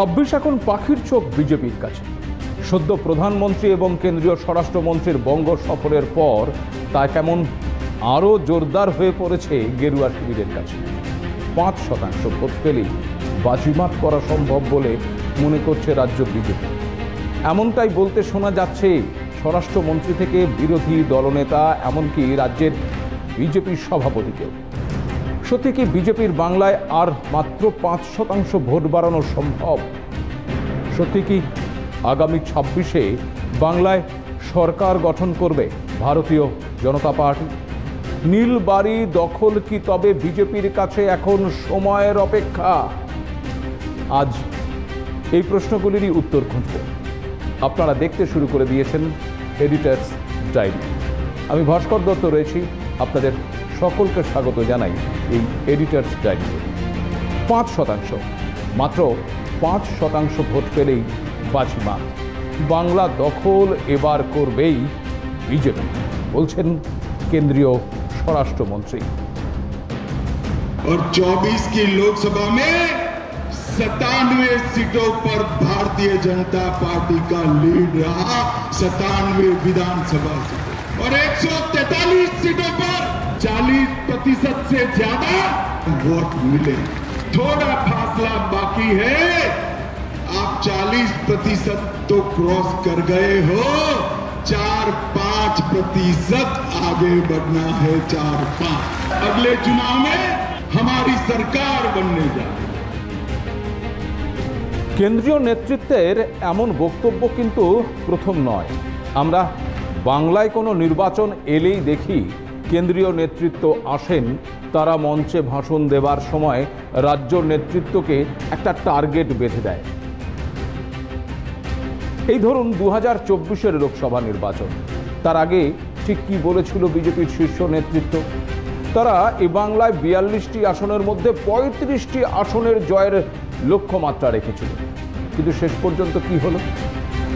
ছাব্বিশ এখন পাখির চোখ বিজেপির কাছে। সদ্য প্রধানমন্ত্রী এবং কেন্দ্রীয় স্বরাষ্ট্রমন্ত্রীর বঙ্গ সফরের পর তা কেমন আরও জোরদার হয়ে পড়েছে গেরুয়া শিবিরের কাছে। পাঁচ শতাংশ ভোট পেলেই বাজিমাত করা সম্ভব বলে মনে করছে রাজ্য বিজেপি। এমনটাই বলতে শোনা যাচ্ছে স্বরাষ্ট্রমন্ত্রী থেকে বিরোধী দলনেতা, এমনকি রাজ্যের বিজেপির সভাপতিকেও। সত্যি কি বিজেপির বাংলায় আর মাত্র পাঁচ শতাংশ ভোট বাড়ানো সম্ভব? সত্যি কি আগামী ছাব্বিশে বাংলায় সরকার গঠন করবে ভারতীয় জনতা পার্টি? নীলবাড়ি দখল কি তবে বিজেপির কাছে এখন সময়ের অপেক্ষা? আজ এই প্রশ্নগুলিরই উত্তর খুঁজব। আপনারা দেখতে শুরু করে দিয়েছেন এডিটার্স ডায়েরি। আমি ভাস্কর দত্ত রয়েছি, আপনাদের সকলকে স্বাগত জানাই এই এডিটার্স ডায়েরিতে পাঁচ শতাংশ মাত্র পাঁচ শতাংশ ভোট পেলেই বাজিমা বাংলা দখল এবার করবেই বিজেপি বলছেন কেন্দ্রীয় স্বরাষ্ট্রমন্ত্রী और 24 की लोकसभा में सतानवे सीटों पर भारतीय जनता पार्टी का लीड रहा सतानवे विधानसभा सीटों और 143 सीटों पर 40 प्रतिशत से ज्यादा वोट मिले थोड़ा फासला बाकी है आप 40 प्रतिशत तो क्रॉस कर गए हो चार पांच प्रतिशत आगे बढ़ना है चार पांच अगले चुनाव में हमारी सरकार बनने जा रही है কেন্দ্রীয় নেতৃত্বের এমন বক্তব্য কিন্তু প্রথম নয় আমরা বাংলায় কোনো নির্বাচন এলেই দেখি কেন্দ্রীয় নেতৃত্ব আসেন, তারা মঞ্চে ভাষণ দেবার সময় রাজ্য নেতৃত্বকে একটা টার্গেট বেঁধে দেয়। এই ধরুন দু হাজার চব্বিশের লোকসভা নির্বাচন। তার আগে ঠিক কি বলেছিল বিজেপির শীর্ষ নেতৃত্ব? তারা এ বাংলায় বিয়াল্লিশটি আসনের মধ্যে পঁয়ত্রিশটি আসনের জয়ের লক্ষ্যমাত্রা রেখেছিল। কিন্তু শেষ পর্যন্ত কি হলো?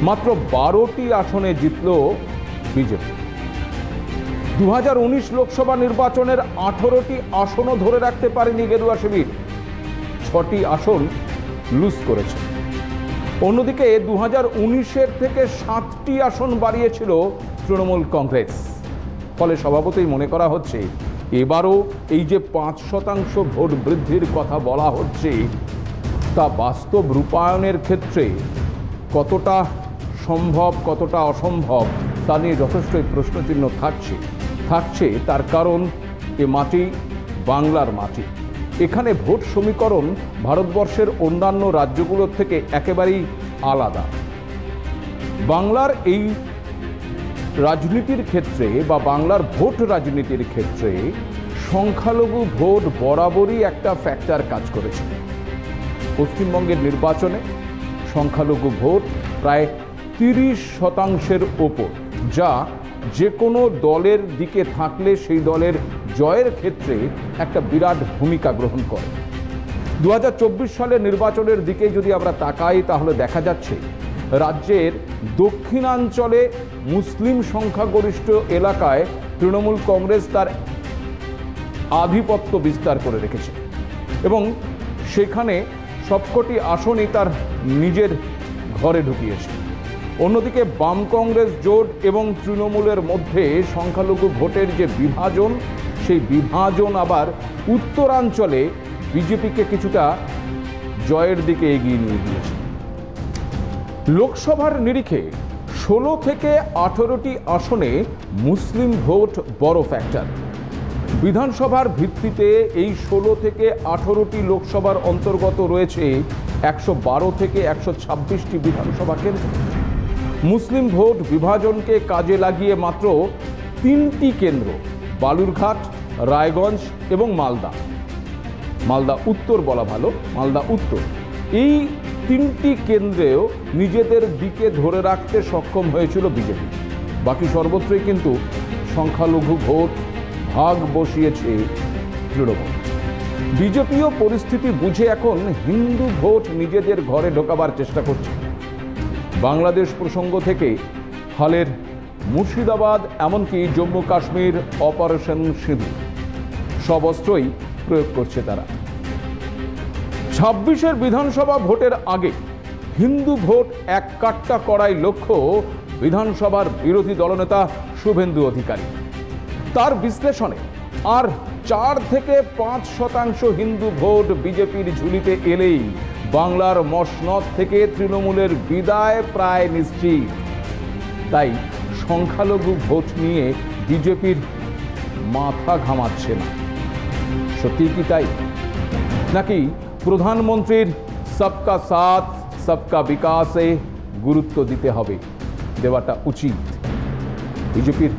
মাত্র বারোটি আসনে জিতল বিজেপি। দু হাজার উনিশ লোকসভা নির্বাচনের আঠেরোটি আসনও ধরে রাখতে পারেনি গেরুয়া শিবির। ছটি আসন লুজ করেছে। অন্যদিকে দু হাজার থেকে সাতটি আসন বাড়িয়েছিল তৃণমূল কংগ্রেস। ফলে স্বভাবতই মনে করা হচ্ছে, এবারও এই যে পাঁচ শতাংশ ভোট বৃদ্ধির কথা বলা হচ্ছে, তা বাস্তব রূপায়ণের ক্ষেত্রে কতটা সম্ভব, কতটা অসম্ভব, তা নিয়ে যথেষ্টই প্রশ্নচিহ্ন থাকছে। থাকছে তার কারণ এ মাটি বাংলার মাটি। এখানে ভোট সমীকরণ ভারতবর্ষের অন্যান্য রাজ্যগুলোর থেকে একেবারেই আলাদা। বাংলার এই রাজনীতির ক্ষেত্রে বা বাংলার ভোট রাজনীতির ক্ষেত্রে সংখ্যালঘু ভোট বরাবরই একটা ফ্যাক্টর কাজ করেছে। পশ্চিমবঙ্গের নির্বাচনে সংখ্যালঘু ভোট প্রায় তিরিশ শতাংশের ওপর, যা যে কোনো দলের দিকে থাকলে সেই দলের জয়ের ক্ষেত্রে একটা বিরাট ভূমিকা গ্রহণ করে। দু হাজার চব্বিশ সালের নির্বাচনের দিকে যদি আমরা তাকাই, তাহলে দেখা যাচ্ছে রাজ্যের দক্ষিণাঞ্চলে মুসলিম সংখ্যাগরিষ্ঠ এলাকায় তৃণমূল কংগ্রেস তার আধিপত্য বিস্তার করে রেখেছে এবং সেখানে সবকটি আসনই তার নিজের ঘরে ঢুকিয়েছে। অন্যদিকে বাম কংগ্রেস জোট এবং তৃণমূলের মধ্যে সংখ্যালঘু ভোটের যে বিভাজন, সেই বিভাজন আবার উত্তরাঞ্চলে বিজেপিকে কিছুটা জয়ের দিকে এগিয়ে নিয়ে গিয়েছে। লোকসভার নিরিখে ষোলো থেকে আঠেরোটি আসনে মুসলিম ভোট বড় ফ্যাক্টর। বিধানসভার ভিত্তিতে এই ষোলো থেকে আঠেরোটি লোকসভার অন্তর্গত রয়েছে একশো বারো থেকে একশো ছাব্বিশটি বিধানসভা কেন্দ্র। মুসলিম ভোট বিভাজনকে কাজে লাগিয়ে মাত্র তিনটি কেন্দ্র, বালুরঘাট, রায়গঞ্জ এবং মালদা। মালদা উত্তর বলা ভালো, মালদা উত্তর। এই তিনটি কেন্দ্রেও নিজেদের দিকে ধরে রাখতে সক্ষম হয়েছিল বিজেপি। বাকি সর্বত্রই কিন্তু সংখ্যালঘু ভোট ভাগ বসিয়েছে তৃণমূল। বিজেপিও পরিস্থিতি বুঝে এখন হিন্দু ভোট নিজেদের ঘরে ঢোকাবার চেষ্টা করছে। বাংলাদেশ প্রসঙ্গ থেকে হালের মুর্শিদাবাদ, এমনকি জম্মু কাশ্মীর অপারেশন সিঁধু। সব অস্ত্রই প্রয়োগ করছে তারা। ছাব্বিশের বিধানসভা ভোটের আগে হিন্দু ভোট এক কাট্টা করাই লক্ষ্য বিধানসভার বিরোধী দলনেতা শুভেন্দু অধিকারী। তার বিশ্লেষণে আর চার থেকে পাঁচ শতাংশ হিন্দু ভোট বিজেপির ঝুলিতে এলেই বাংলার মসনদ থেকে তৃণমূলের বিদায় প্রায় নিশ্চিত। তাই সংখ্যালঘু ভোট নিয়ে বিজেপির মাথা ঘামাচ্ছে না। সত্যি কি তাই? নাকি প্রধানমন্ত্রীর সবকা সাথ, সবকা বিকাশে গুরুত্ব দিতে হবে? দেওয়াটা উচিত। বিজেপির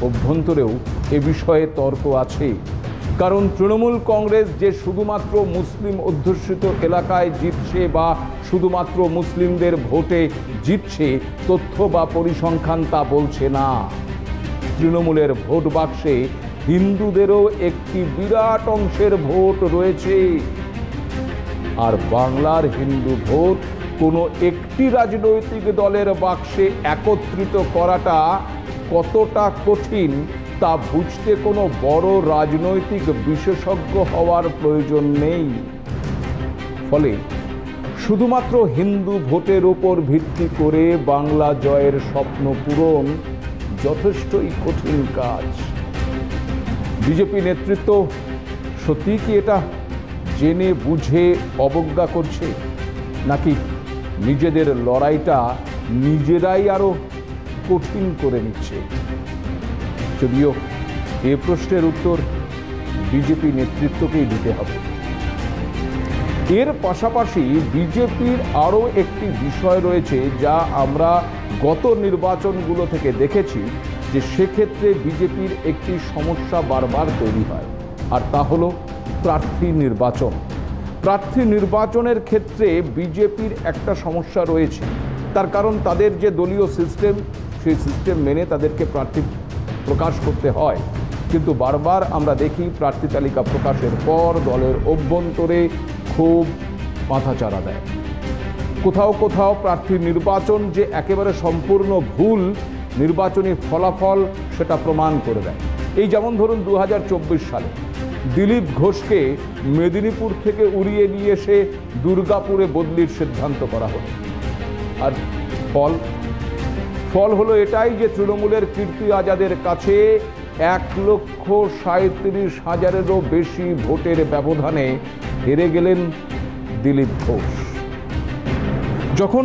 অভ্যন্তরেও এ বিষয়ে তর্ক আছে। কারণ তৃণমূল কংগ্রেস যে শুধুমাত্র মুসলিম অধ্যুষিত এলাকায় জিতছে বা শুধুমাত্র মুসলিমদের ভোটে জিতছে, তথ্য বা পরিসংখ্যান তা বলছে না। তৃণমূলের ভোট বাক্সে হিন্দুদেরও একটি বিরাট অংশের ভোট রয়েছে। আর বাংলার হিন্দু ভোট কোনো একটি রাজনৈতিক দলের বাক্সে একত্রিত করাটা কতটা কঠিন তা বুঝতে কোনো বড় রাজনৈতিক বিশেষজ্ঞ হওয়ার প্রয়োজন নেই। ফলে শুধুমাত্র হিন্দু ভোটের ওপর ভিত্তি করে বাংলা জয়ের স্বপ্ন পূরণ যথেষ্টই কঠিন কাজ। বিজেপি নেতৃত্ব সত্যি কি এটা জেনে বুঝে অবজ্ঞা করছে? নাকি নিজেদের লড়াইটা নিজেরাই আরও কঠিন করে নিচ্ছে? যদিও এ প্রশ্নের উত্তর বিজেপি নেতৃত্বকেই দিতে হবে। এর পাশাপাশি বিজেপির আরও একটি বিষয় রয়েছে যা আমরা গত নির্বাচনগুলো থেকে দেখেছি যে সেক্ষেত্রে বিজেপির একটি সমস্যা বারবার তৈরি হয়, আর তা হলো প্রার্থী নির্বাচন। প্রার্থী নির্বাচনের ক্ষেত্রে বিজেপির একটা সমস্যা রয়েছে। তার কারণ তাদের যে দলীয় সিস্টেম, সেই সিস্টেম মেনে তাদেরকে প্রার্থী প্রকাশ করতে হয়। কিন্তু বারবার আমরা দেখি প্রার্থী তালিকা প্রকাশের পর দলের অভ্যন্তরে খুব মাথাচাড়া দেয়। কোথাও কোথাও প্রার্থী নির্বাচন যে একেবারে সম্পূর্ণ ভুল, নির্বাচনী ফলাফল সেটা প্রমাণ করে দেয়। এই যেমন ধরুন দু হাজার চব্বিশ সালে দিলীপ ঘোষকে মেদিনীপুর থেকে উড়িয়ে নিয়ে এসে দুর্গাপুরে বদলির সিদ্ধান্ত করা হলো। আর ফল ফল হলো এটাই যে তৃণমূলের কীর্তি আজাদের কাছে এক লক্ষ সাঁত্রিশ হাজারেরও বেশি ভোটের ব্যবধানে হেরে গেলেন দিলীপ ঘোষ। যখন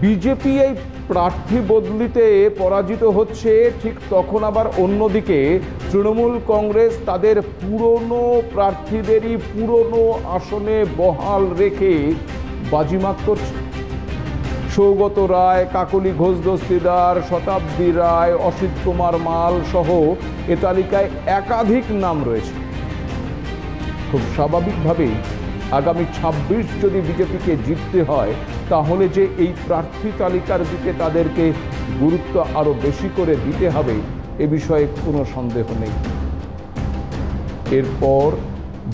বিজেপি এই প্রার্থী বদলিতে পরাজিত হচ্ছে, ঠিক তখন আবার অন্যদিকে তৃণমূল কংগ্রেস তাদের পুরনো প্রার্থীদেরই পুরনো আসনে বহাল রেখে বাজিমাত করছে। সৌগত রায়, কাকলি ঘোষ দস্তিদার, শতাব্দী রায়, অসিত কুমার মাল সহ এ তালিকায় একাধিক নাম রয়েছে। খুব স্বাভাবিকভাবেই আগামী ছাব্বিশ যদি বিজেপিকে জিততে হয়, তাহলে যে এই প্রার্থী তালিকার দিকে তাদেরকে গুরুত্ব আরও বেশি করে দিতে হবে, এ বিষয়ে কোনো সন্দেহ নেই। এরপর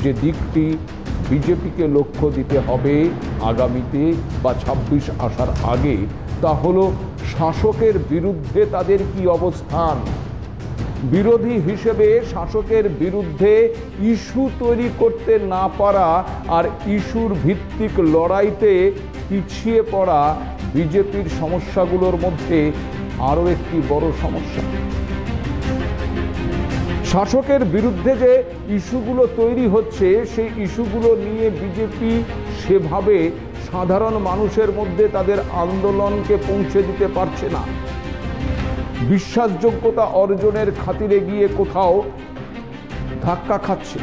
যে দিকটি বিজেপিকে লক্ষ্য দিতে হবে আগামীতে বা ছাব্বিশ আসার আগে, তা হলো শাসকের বিরুদ্ধে তাদের কি অবস্থান? বিরোধী হিসেবে শাসকের বিরুদ্ধে ইস্যু তৈরি করতে না পারা আর ইস্যুর ভিত্তিক লড়াইতে পিছিয়ে পড়া বিজেপির সমস্যাগুলোর মধ্যে আরও একটি বড় সমস্যা। শাসকের বিরুদ্ধে যে ইস্যুগুলো তৈরি হচ্ছে, সেই ইস্যুগুলো নিয়ে বিজেপি সেভাবে সাধারণ মানুষের মধ্যে তাদের আন্দোলনকে পৌঁছে দিতে পারছে না। বিশ্বাসযোগ্যতা অর্জনের খাতিরে গিয়ে কোথাও ধাক্কা খাচ্ছে।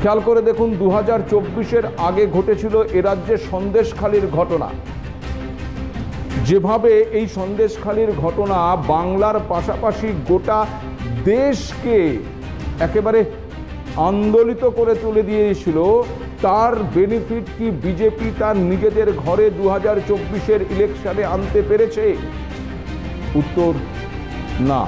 খেয়াল করে দেখুন দু হাজার আগে ঘটেছিল এ রাজ্যে সন্দেশখালির ঘটনা। যেভাবে এই সন্দেশখালির ঘটনা বাংলার পাশাপাশি গোটা দেশকে একেবারে আন্দোলিত করে তুলে দিয়েছিল, তার বেনিফিট কি বিজেপি তার নিজেদের ঘরে দু হাজার চব্বিশের ইলেকশনে আনতে পেরেছে? উত্তর, না।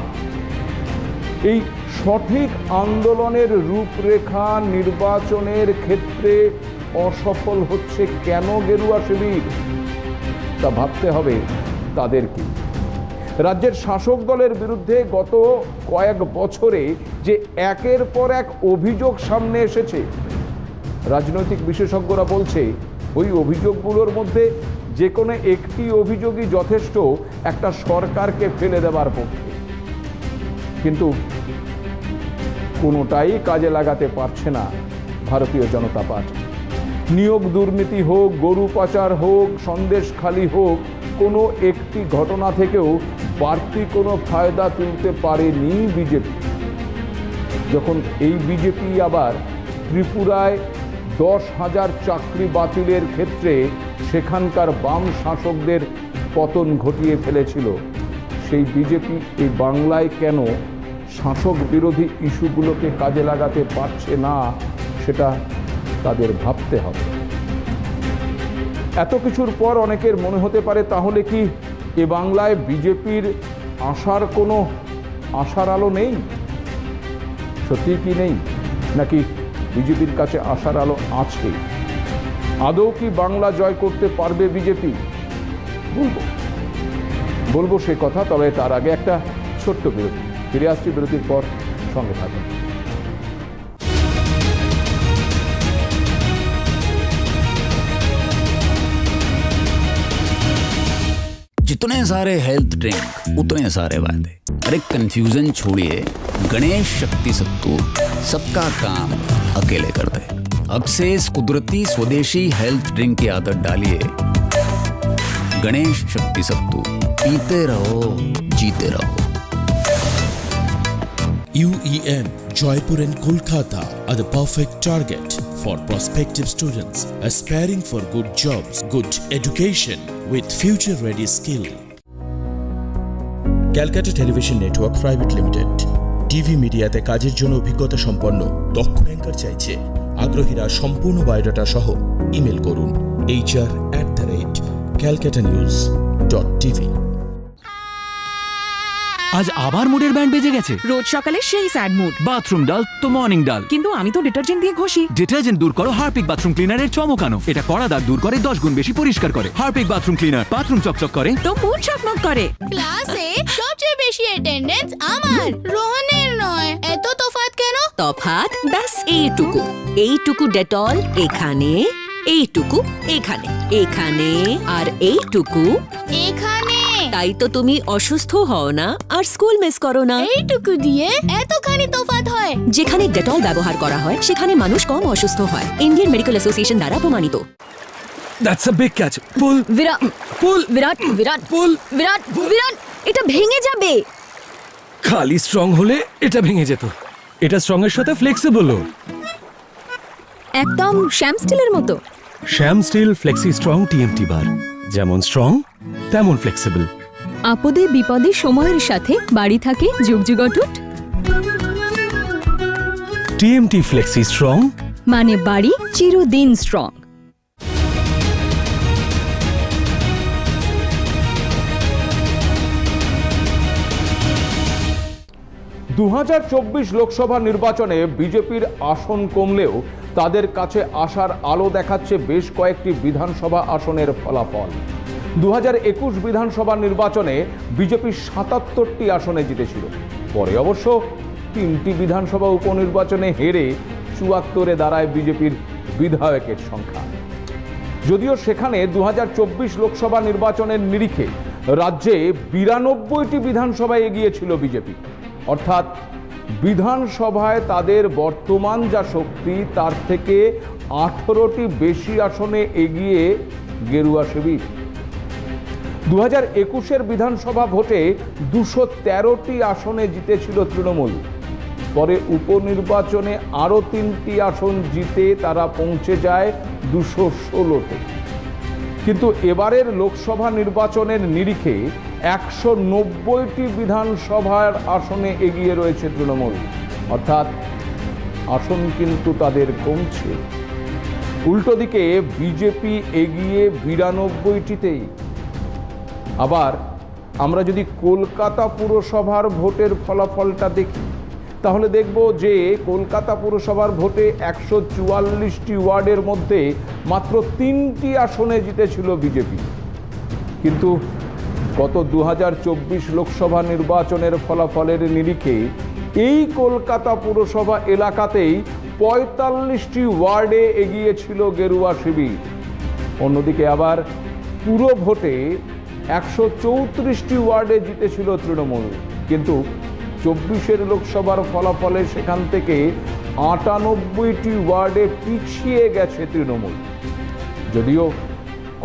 এই সঠিক আন্দোলনের রূপরেখা নির্বাচনের ক্ষেত্রে অসফল হচ্ছে কেন গেরুয়া শিবির? তা ভাবতে হবে তাদেরকে। রাজ্যের শাসক দলের বিরুদ্ধে গত কয়েক বছরে যে একের পর এক অভিযোগ সামনে এসেছে, রাজনৈতিক বিশেষজ্ঞরা বলছে, ওই অভিযোগগুলোর মধ্যে যে কোনো একটি অভিযোগই যথেষ্ট একটা সরকারকে ফেলে দেওয়ার পক্ষে। কিন্তু কোনোটাই কাজে লাগাতে পারছে না ভারতীয় জনতা পার্টি। নিয়োগ দুর্নীতি হোক, গরু পাচার হোক সন্দেশখালি হোক, কোনো একটি ঘটনা থেকেও বাড়তি কোনো ফায়দা তুলতে পারেনি বিজেপি। যখন এই বিজেপি আবার ত্রিপুরায় দশ হাজার চাকরি বাতিলের ক্ষেত্রে সেখানকার বাম শাসকদের পতন ঘটিয়ে ফেলেছিল, সেই বিজেপি এই বাংলায় কেন শাসক বিরোধী ইস্যুগুলোকে কাজে লাগাতে পারছে না, সেটা তাদের ভাবতে হবে। এত কিছুর পর অনেকের মনে হতে পারে তাহলে কি এ বাংলায় বিজেপির আশার কোনো আশার আলো নেই? সত্যি কি নেই? নাকি বিজেপির কাছে আশার আলো আছে? আদৌ কি বাংলা জয় করতে পারবে বিজেপি? বলব। বলব সে কথা, তবে তার আগে একটা ছোট্ট বিরতি। ফিরে আসছি বিরতির পর সঙ্গে থাকুন। जितने सारे हेल्थ ड्रिंक उतने सारे वायदे अरे कंफ्यूजन छोड़िए। गणेश शक्ति सत्तू सबका काम अकेले कर दे अब से इस कुदरती स्वदेशी हेल्थ ड्रिंक की आदत डालिए। गणेश शक्ति सत्तू पीते रहो जीते रहो। UEM Jaipur and Kolkata are the perfect target for prospective students aspiring for good jobs, good education, with future ready skill. Calcutta television network private limited TV মিডিয়াতে কাজের জন্য অভিজ্ঞতা সম্পন্ন, দক্ষ অ্যাঙ্কার চাইছে আগ্রহীরা সম্পূর্ণ বায়োডাটা সহ ইমেল করুন HR at the rate Calcutta news dot TV আজ আবার মুডের ব্যান্ড বেজে গেছে। রোজ সকালে সেই স্যাড মুড বাথরুম ডাল তো মর্নিং ডাল। কিন্তু আমি তো ডিটারজেন্ট দিয়ে ঘষি। ডিটারজেন্ট দূর করো হারপিক বাথরুম ক্লিনারের চমকানো এটা কড়া দাগ দূর করে দশ গুণ বেশি পরিষ্কার করে। হারপিক বাথরুম ক্লিনার বাথরুম চকচক করে। তো মুড চকমক করে। ক্লাসে সবচেয়ে বেশি অ্যাটেন্ডেন্স আমার রোহনের নয়। এত তফাৎ কেন? তফাৎ? ব্যাস এইটুকু। এইটুকু ডেটল এখানে। এইটুকু এখানে। এখানে আর এইটুকু। এখানে তাই তো তুমি অসুস্থ হও না আর স্কুল মিস করো না। এইটুকু দিয়ে এতখানি তফাৎ হয়। যেখানে ডেটল ব্যবহার করা হয় সেখানে মানুষ কম অসুস্থ হয়। ইন্ডিয়ান মেডিকেল অ্যাসোসিয়েশন দ্বারা প্রমাণিত। দ্যাটস আ বিগ ক্যাচ পুল বিরাট পুল বিরাট বিরাট। পুল বিরাট বিরাট। এটা ভেঙে যাবে। খালি স্ট্রং হলে এটা ভেঙে যেত। এটা স্ট্রং এর সাথে ফ্লেক্সিবলও একদম শ্যাম স্টিলের মতো। Shyam steel flexi strong TMT bar যেমন স্ট্রং তেমন ফ্লেক্সিবল আপদে বিপদে সময়ের সাথে বাড়ি থাকে যুগ যুগ অটুট। TMT flexi strong. মানে বাড়ি চিরদিন স্ট্রং। দু হাজার চব্বিশ লোকসভা নির্বাচনে বিজেপির আসন কমলেও তাদের কাছে আসার আলো দেখাচ্ছে বেশ কয়েকটি বিধানসভা আসনের ফলাফল। দু একুশ বিধানসভা নির্বাচনে বিজেপি সাতাত্তরটি আসনে জিতেছিল। পরে অবশ্য তিনটি বিধানসভা উপনির্বাচনে হেরে চুয়াত্তরে দাঁড়ায় বিজেপির বিধায়কের সংখ্যা। যদিও সেখানে দু হাজার চব্বিশ লোকসভা নির্বাচনের নিরিখে রাজ্যে বিরানব্বইটি বিধানসভায় এগিয়েছিল বিজেপি। অর্থাৎ বিধানসভায় তাদের বর্তমান যা শক্তি, তার থেকে আঠেরোটি বেশি আসনে এগিয়ে গেরুয়া শিবির। দু হাজার একুশের বিধানসভা ভোটে দুশো তেরোটি আসনে জিতেছিল তৃণমূল। পরে উপনির্বাচনে আরও তিনটি আসন জিতে তারা পৌঁছে যায় দুশো ষোলোতে। কিন্তু এবারের লোকসভা নির্বাচনের নিরিখে একশো নব্বইটি বিধানসভার আসনে এগিয়ে রয়েছে তৃণমূল। অর্থাৎ আসন কিন্তু তাদের কমছে। উল্টো দিকে বিজেপি এগিয়ে বিরানব্বইটিতেই আবার আমরা যদি কলকাতা পুরসভার ভোটের ফলাফলটা দেখি, তাহলে দেখব যে কলকাতা পুরসভার ভোটে একশো চুয়াল্লিশটি ওয়ার্ডের মধ্যে মাত্র তিনটি আসনে জিতেছিল বিজেপি। কিন্তু গত দু হাজার চব্বিশ লোকসভা নির্বাচনের ফলাফলের নিরিখে এই কলকাতা পুরসভা এলাকাতেই পঁয়তাল্লিশটি ওয়ার্ডে এগিয়েছিল গেরুয়া শিবির। অন্যদিকে আবার পুরো ভোটে একশো চৌত্রিশটি ওয়ার্ডে জিতেছিল তৃণমূল। কিন্তু চব্বিশের লোকসভার ফলাফলে সেখান থেকে আটানব্বইটি ওয়ার্ডে পিছিয়ে গেছে তৃণমূল। যদিও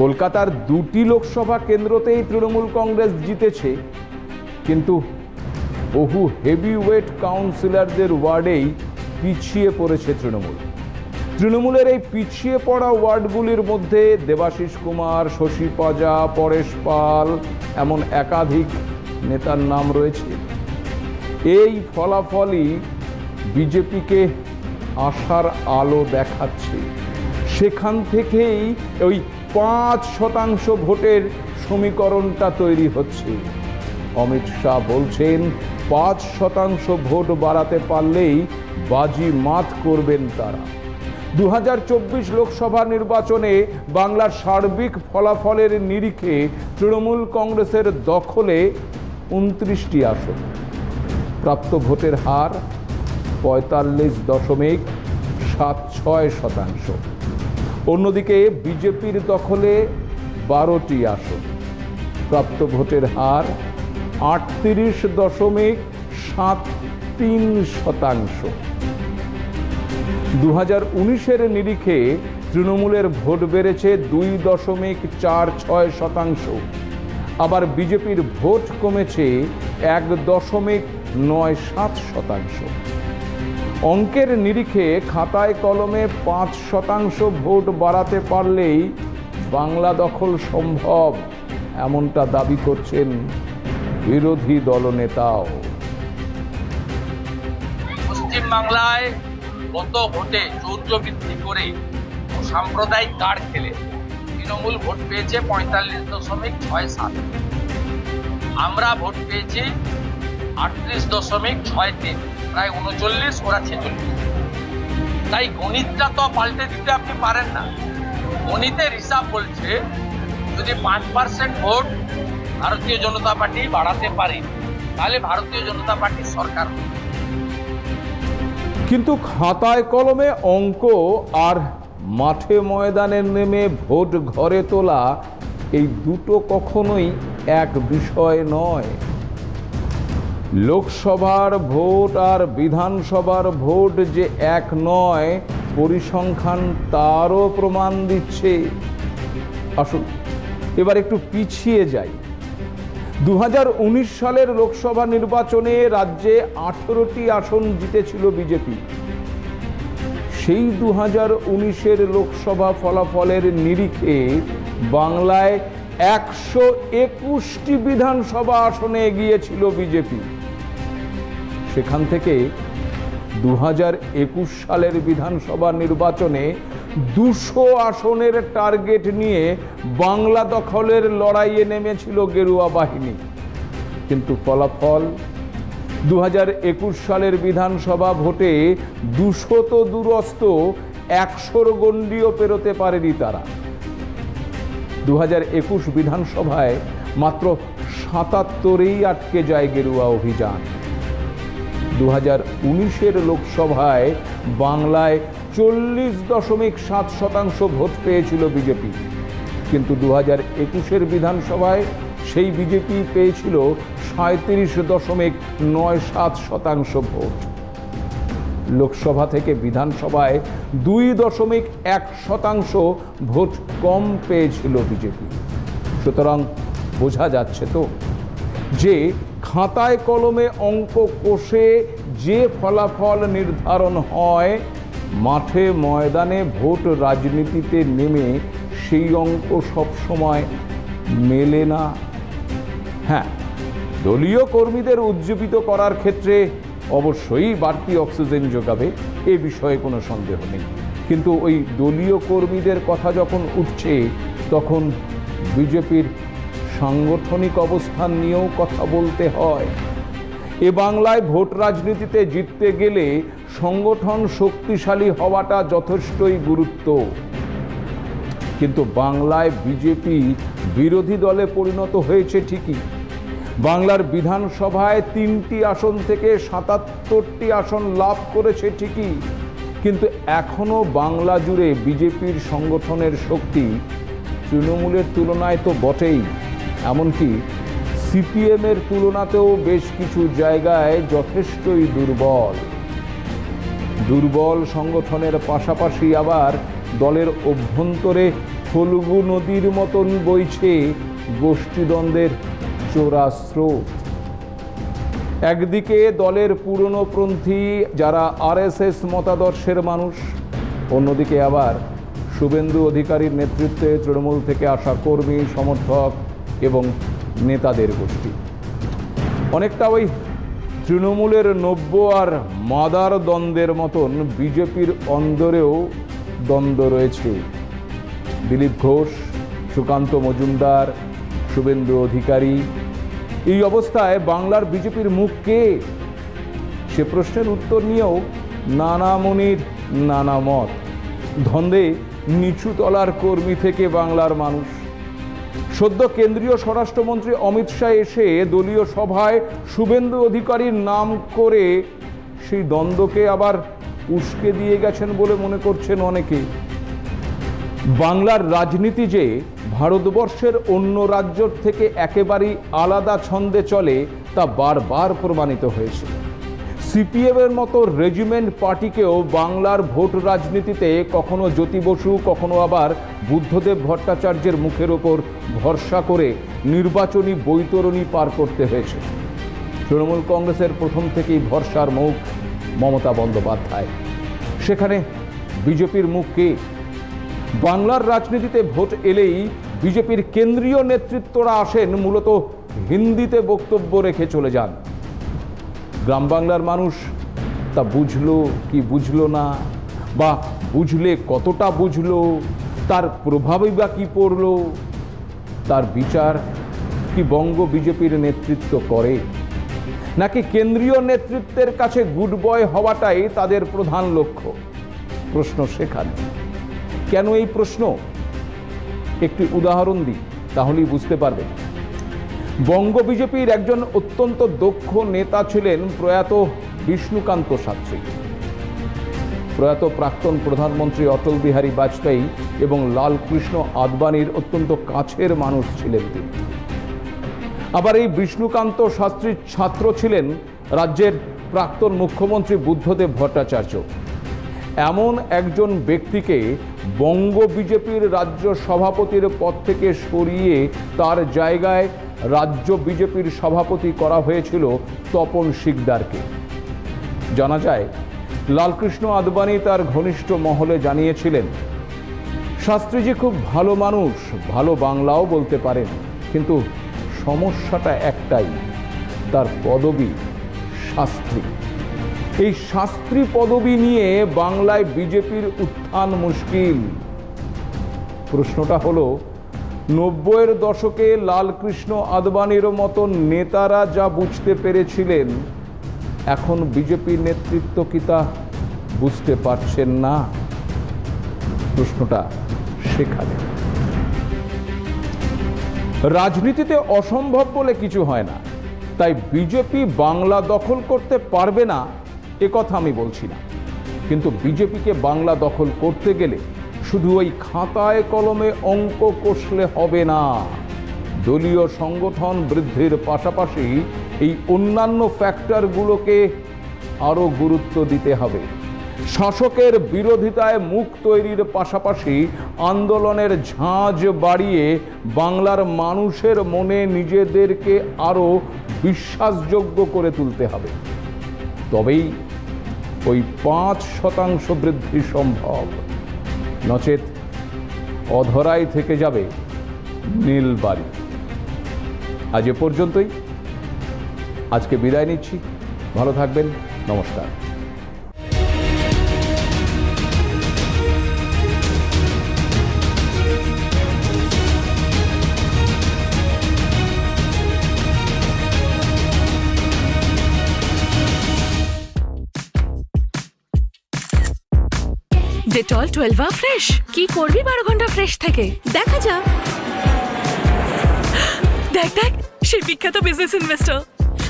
কলকাতার দুটি লোকসভা কেন্দ্রতেই তৃণমূল কংগ্রেস জিতেছে, কিন্তু বহু হেভিওয়েট কাউন্সিলরদের ওয়ার্ডেই পিছিয়ে পড়েছে তৃণমূল। তৃণমূলের এই পিছিয়ে পড়া ওয়ার্ডগুলির মধ্যে দেবাশিস কুমার, শশী পাজা, পরেশ পাল এমন একাধিক নেতার নাম রয়েছে। এই ফলাফলই বিজেপিকে আশার আলো দেখাচ্ছে। সেখান থেকেই ওই পাঁচ শতাংশ ভোটের সমীকরণটা তৈরি হচ্ছে। অমিত শাহ বলছেন, পাঁচ শতাংশ ভোট বাড়াতে পারলেই বাজি মাত করবেন তারা। দু হাজার চব্বিশ লোকসভা নির্বাচনে বাংলার সার্বিক ফলাফলের নিরিখে তৃণমূল কংগ্রেসের দখলে উনত্রিশটি আসন। প্রাপ্ত ভোটের হার পঁয়তাল্লিশ দশমিক সাত ছয় শতাংশ। অন্যদিকে বিজেপির দখলে বারোটি আসন। প্রাপ্ত ভোটের হার আটত্রিশ দশমিক সাত তিন শতাংশ। দু হাজার উনিশের নিরিখে তৃণমূলের ভোট বেড়েছে দুই দশমিক চার ছয় শতাংশ। আবার বিজেপির ভোট কমেছে এক দশমিক নয় সাত শতাংশ। অঙ্কের নিরিখে খাতায় কলমে পাঁচ শতাংশ ভোট বাড়াতে পারলেই বাংলা দখল সম্ভব, এমনটা দাবি করছেন বিরোধী দলনেতাও। পশ্চিমবাংলায় গত ভোটে চৌর্য বৃদ্ধি করে সাম্প্রদায়িক কার্ড খেলে। তৃণমূল ভোট পেয়েছে পঁয়তাল্লিশ দশমিক ছয় সাত। আমরা ভোট পেয়েছি আটত্রিশ দশমিক ছয় তিন, প্রায় উনচল্লিশ, ওরা ছেচল্লিশ। তাই গণিতটা তো পাল্টে দিতে আপনি পারেন না। গণিতের হিসাব বলছে, যদি পাঁচ পার্সেন্ট ভোট ভারতীয় জনতা পার্টি বাড়াতে পারি, তাহলে ভারতীয় জনতা পার্টি সরকার। কিন্তু খাতায় কলমে অঙ্ক আর মাঠে ময়দানে নেমে ভোট ঘরে তোলা এই দুটো কখনোই এক বিষয় নয়। লোকসভার ভোট আর বিধানসভার ভোট যে এক নয়, পরিসংখ্যান তারও প্রমাণ দিচ্ছে। আসুন, এবার একটু পিছিয়ে যাই। দু হাজার উনিশ সালের লোকসভা নির্বাচনে রাজ্যে আঠেরোটি আসন জিতেছিল বিজেপি। সেই দু হাজার উনিশের লোকসভা ফলাফলের নিরিখে বাংলায় একশো একুশটি বিধানসভা আসনে এগিয়েছিল বিজেপি। সেখান থেকে দু সালের বিধানসভা নির্বাচনে দুশো আসনের টার্গেট নিয়ে বাংলা দখলের লড়াইয়ে নেমেছিল গেরুয়া বাহিনী। কিন্তু ফলাফল দু হাজার একুশ সালের বিধানসভা ভোটে দুশো তো দূরস্থ একশোর গণ্ডিও পেরোতে পারেনি তারা। দু হাজার একুশ বিধানসভায় মাত্র সাতাত্তরেই আটকে যায় গেরুয়া অভিযান। দু হাজার লোকসভায় বাংলায় চল্লিশ দশমিক সাত শতাংশ ভোট পেয়েছিল বিজেপি। কিন্তু দু হাজার একুশের বিধানসভায় সেই বিজেপি পেয়েছিল সাঁত্রিশ দশমিক নয় সাত শতাংশ ভোট। লোকসভা থেকে বিধানসভায় দুই দশমিক এক শতাংশ ভোট কম পেয়েছিল বিজেপি। সুতরাং বোঝা যাচ্ছে তো যে খাতায় কলমে অঙ্ক কষে যে ফলাফল নির্ধারণ হয় মাঠে ময়দানে ভোট রাজনীতিতে নেমে সেই অঙ্ক সবসময় মেলে না। হ্যাঁ দলীয় কর্মীদের উজ্জীবিত করার ক্ষেত্রে অবশ্যই বাড়তি অক্সিজেন যোগাবে, এ বিষয়ে কোনো সন্দেহ নেই। কিন্তু ওই দলীয় কর্মীদের কথা যখন উঠছে, তখন বিজেপির সাংগঠনিক অবস্থান নিয়েও কথা বলতে হয়। এ বাংলায় ভোট রাজনীতিতে জিততে গেলে সংগঠন শক্তিশালী হওয়াটা যথেষ্টই গুরুত্ব। কিন্তু বাংলায় বিজেপি বিরোধী দলে পরিণত হয়েছে ঠিকই। বাংলার বিধানসভায় তিনটি আসন থেকে সাতাত্তরটি আসন লাভ করেছে ঠিকই। কিন্তু এখনও বাংলা জুড়ে বিজেপির সংগঠনের শক্তি তৃণমূলের তুলনায় তো বটেই। এমনকি সিপিএমের তুলনাতেও বেশ কিছু জায়গায় যথেষ্টই দুর্বল। দুর্বল সংগঠনের পাশাপাশি আবার দলের অভ্যন্তরে ফল্গু নদীর মতন বইছে গোষ্ঠীদ্বন্দ্বের চোরা স্রোত একদিকে দলের পুরনোপন্থী যারা আরএসএস মতাদর্শের মানুষ, অন্যদিকে আবার শুভেন্দু অধিকারীর নেতৃত্বে তৃণমূল থেকে আসা কর্মী, সমর্থক এবং নেতাদের গোষ্ঠী। অনেকটা ওই তৃণমূলের নব্য আর মাদার দ্বন্দ্বের মতন বিজেপির অন্দরেও দ্বন্দ্ব রয়েছে। দিলীপ ঘোষ, সুকান্ত মজুমদার, শুভেন্দু অধিকারী, এই অবস্থায় বাংলার বিজেপির মুখ কে? সে প্রশ্নের উত্তর নিয়েও নানা মনির, নানা মত। ধন্দে নিচু তলার কর্মী থেকে বাংলার মানুষ। সদ্য কেন্দ্রীয় স্বরাষ্ট্রমন্ত্রী অমিত শাহ এসে দলীয় সভায় শুভেন্দু অধিকারীর নাম করে সেই দ্বন্দ্বকে আবার উস্কে দিয়ে গেছেন বলে মনে করছেন অনেকে। বাংলার রাজনীতি যে ভারতবর্ষের অন্য রাজ্যর থেকে একেবারেই আলাদা ছন্দে চলে, তা বারবার প্রমাণিত হয়েছে। সিপিএমের মতো রেজিমেন্ট পার্টিকেও বাংলার ভোট রাজনীতিতে কখনো জ্যোতি বসু, কখনো আবার বুদ্ধদেব ভট্টাচার্যের মুখের ওপর ভরসা করে নির্বাচনী বৈতরণী পার করতে হয়েছে। তৃণমূল কংগ্রেসের প্রথম থেকেই ভরসার মুখ মমতা বন্দ্যোপাধ্যায়। সেখানে বিজেপির মুখ কে? বাংলার রাজনীতিতে ভোট এলেই বিজেপির কেন্দ্রীয় নেতৃত্বরা আসেন, মূলত হিন্দিতে বক্তব্য রেখে চলে যান। গ্রাম বাংলার মানুষ, তা বুঝলো কি বুঝলো না? বা বুঝলে কতটা বুঝলো? তার প্রভাবই বা কী পড়ল? তার বিচার কি বঙ্গ বিজেপির নেতৃত্ব করে? নাকি কেন্দ্রীয় নেতৃত্বের কাছে গুড বয় হওয়াটাই তাদের প্রধান লক্ষ্য? প্রশ্ন সেখানে। কেন এই প্রশ্ন? একটি উদাহরণ দিই, তাহলেই বুঝতে পারবেন। বঙ্গ বিজেপির একজন অত্যন্ত দক্ষ নেতা ছিলেন প্রয়াত বিষ্ণুকান্ত শাস্ত্রী প্রয়াত প্রাক্তন প্রধানমন্ত্রী অটল বিহারী বাজপেয়ী এবং লালকৃষ্ণ আদবানির অত্যন্ত কাছের মানুষ ছিলেন তিনি। আবার এই বিষ্ণুকান্ত শাস্ত্রীর ছাত্র ছিলেন রাজ্যের প্রাক্তন মুখ্যমন্ত্রী বুদ্ধদেব ভট্টাচার্য। এমন একজন ব্যক্তিকে বঙ্গ বিজেপির রাজ্য সভাপতির পদ থেকে সরিয়ে তার জায়গায় রাজ্য বিজেপির সভাপতি করা হয়েছিল তপন শিকদারকে। জানা যায়, লালকৃষ্ণ আদবানি তার ঘনিষ্ঠ মহলে জানিয়েছিলেন, শাস্ত্রীজি খুব ভালো মানুষ, ভালো বাংলাও বলতে পারেন, কিন্তু সমস্যাটা একটাই, তার পদবি শাস্ত্রী। এই শাস্ত্রী পদবি নিয়ে বাংলায় বিজেপির উত্থান মুশকিল। প্রশ্নটা হলো নব্বইয়ের দশকে লালকৃষ্ণ আদবানির মতো নেতারা যা বুঝতে পেরেছিলেন, এখন বিজেপির নেতৃত্ব কি তা বুঝতে পারছেন না? প্রশ্নটা সেখানে। রাজনীতিতে অসম্ভব বলে কিছু হয় না, তাই বিজেপি বাংলা দখল করতে পারবে না, এ কথা আমি বলছি না। কিন্তু বিজেপিকে বাংলা দখল করতে গেলে শুধু ওই খাতায় কলমে অঙ্ক কষলে হবে না। দলীয় সংগঠন বৃদ্ধির পাশাপাশি এই অন্যান্য ফ্যাক্টরগুলোকে আরও গুরুত্ব দিতে হবে। শাসকের বিরোধিতায় মুখ তৈরির পাশাপাশি আন্দোলনের ঝাঁজ বাড়িয়ে বাংলার মানুষের মনে নিজেদেরকে আরও বিশ্বাসযোগ্য করে তুলতে হবে। তবেই ওই পাঁচ শতাংশ বৃদ্ধি সম্ভব। নচেত অধরাই থেকে যাবে নীল বাড়ি। আজ এ পর্যন্তই। আজকে বিদায় নিচ্ছি। ভালো থাকবেন। নমস্কার। ডেটল আর ফ্রেশ কি করবি বারো ঘণ্টা ফ্রেশ থেকে? দেখা যাক। দেখ দেখ সেই বিখ্যাত বিজনেস ইনভেস্টর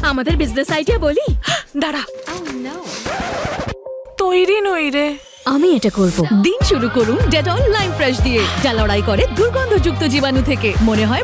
আমাদের বিজনেস আইডিয়া বলি? দাঁড়া। তৈরি নই রে। আমি এটা করব। দিন শুরু করুন ডেটল লাইম ফ্রেশ দিয়ে। যা লড়াই করে দুর্গন্ধযুক্ত জীবাণু থেকে। মনে হয়